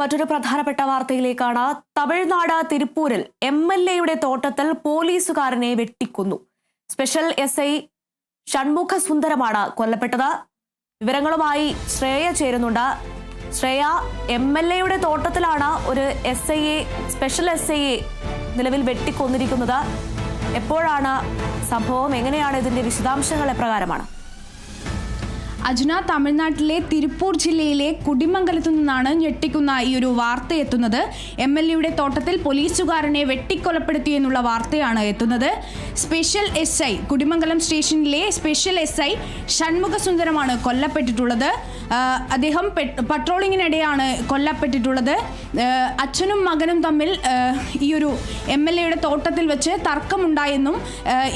മറ്റൊരു പ്രധാനപ്പെട്ട വാർത്തയിലേക്കാണ്. തമിഴ്നാട് തിരുപ്പൂരിൽ എം എൽ എയുടെ തോട്ടത്തിൽ പോലീസുകാരനെ വെട്ടിക്കൊന്നു. സ്പെഷ്യൽ എസ് ഐ ഷൺമുഖ സുന്ദരമാണ് കൊല്ലപ്പെട്ടത്. വിവരങ്ങളുമായി ശ്രേയ ചേരുന്നുണ്ട്. ശ്രേയ എം എൽ എയുടെ തോട്ടത്തിലാണ് ഒരു എസ് ഐയെ സ്പെഷ്യൽ എസ് ഐയെ നിലവിൽ വെട്ടിക്കൊന്നിരിക്കുന്നത്. എപ്പോഴാണ് സംഭവം? എങ്ങനെയാണ് ഇതിന്റെ വിശദാംശങ്ങൾ? എപ്രകാരമാണ്? അജുന തമിഴ്നാട്ടിലെ തിരുപ്പൂർ ജില്ലയിലെ കുടിമംഗലത്തു നിന്നാണ് ഞെട്ടിക്കുന്ന ഈ ഒരു വാർത്ത എത്തുന്നത് എം എൽ എയുടെ തോട്ടത്തിൽ പോലീസുകാരനെ വെട്ടിക്കൊലപ്പെടുത്തിയെന്നുള്ള വാർത്തയാണ് എത്തുന്നത്. സ്പെഷ്യൽ എസ് ഐ കുടിമംഗലം സ്റ്റേഷനിലെ സ്പെഷ്യൽ എസ് ഐ കൊല്ലപ്പെട്ടിട്ടുള്ളത്. അദ്ദേഹം പട്രോളിങ്ങിനിടെയാണ് കൊല്ലപ്പെട്ടിട്ടുള്ളത്. അച്ഛനും മകനും തമ്മിൽ ഈ ഒരു എം എൽ എയുടെ തോട്ടത്തിൽ വെച്ച് തർക്കമുണ്ടായെന്നും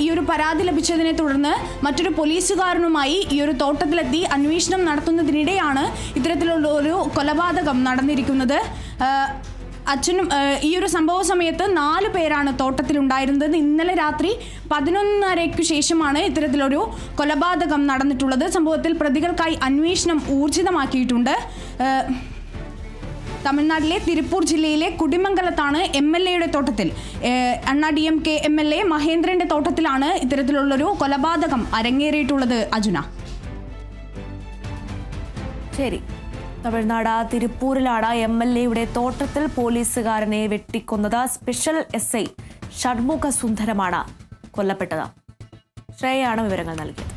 ഈ ഒരു പരാതി ലഭിച്ചതിനെ തുടർന്ന് മറ്റൊരു പോലീസുകാരനുമായി ഈ ഒരു തോട്ടത്തിലെത്തി അന്വേഷണം നടത്തുന്നതിനിടെയാണ് ഇത്തരത്തിലുള്ള ഒരു കൊലപാതകം നടന്നിരിക്കുന്നത്. അച്ഛനും ഈ ഒരു സംഭവ സമയത്ത് നാല് പേരാണ് തോട്ടത്തിലുണ്ടായിരുന്നത്. ഇന്നലെ രാത്രി പതിനൊന്നരയ്ക്കു ശേഷമാണ് ഇത്തരത്തിലൊരു കൊലപാതകം നടന്നിട്ടുള്ളത്. സംഭവത്തിൽ പ്രതികൾക്കായി അന്വേഷണം ഊർജിതമാക്കിയിട്ടുണ്ട്. തമിഴ്നാട്ടിലെ തിരുപ്പൂർ ജില്ലയിലെ കുടിമംഗലത്താണ് എം എൽ എയുടെ തോട്ടത്തിൽ. Anna D M K M L A മഹേന്ദ്രന്റെ തോട്ടത്തിലാണ് ഇത്തരത്തിലുള്ളൊരു കൊലപാതകം അരങ്ങേറിയിട്ടുള്ളത് അജുന. ശരി. തമിഴ്നാട് തിരുപ്പൂരിലാണ് എം എൽ എയുടെ തോട്ടത്തിൽ പോലീസുകാരനെ വെട്ടിക്കൊന്നത്. സ്പെഷ്യൽ എസ് ഐ ഷൺമുഖ സുന്ദരമാണ് കൊല്ലപ്പെട്ടത്. ശ്രേയാണ് വിവരങ്ങൾ നൽകിയത്.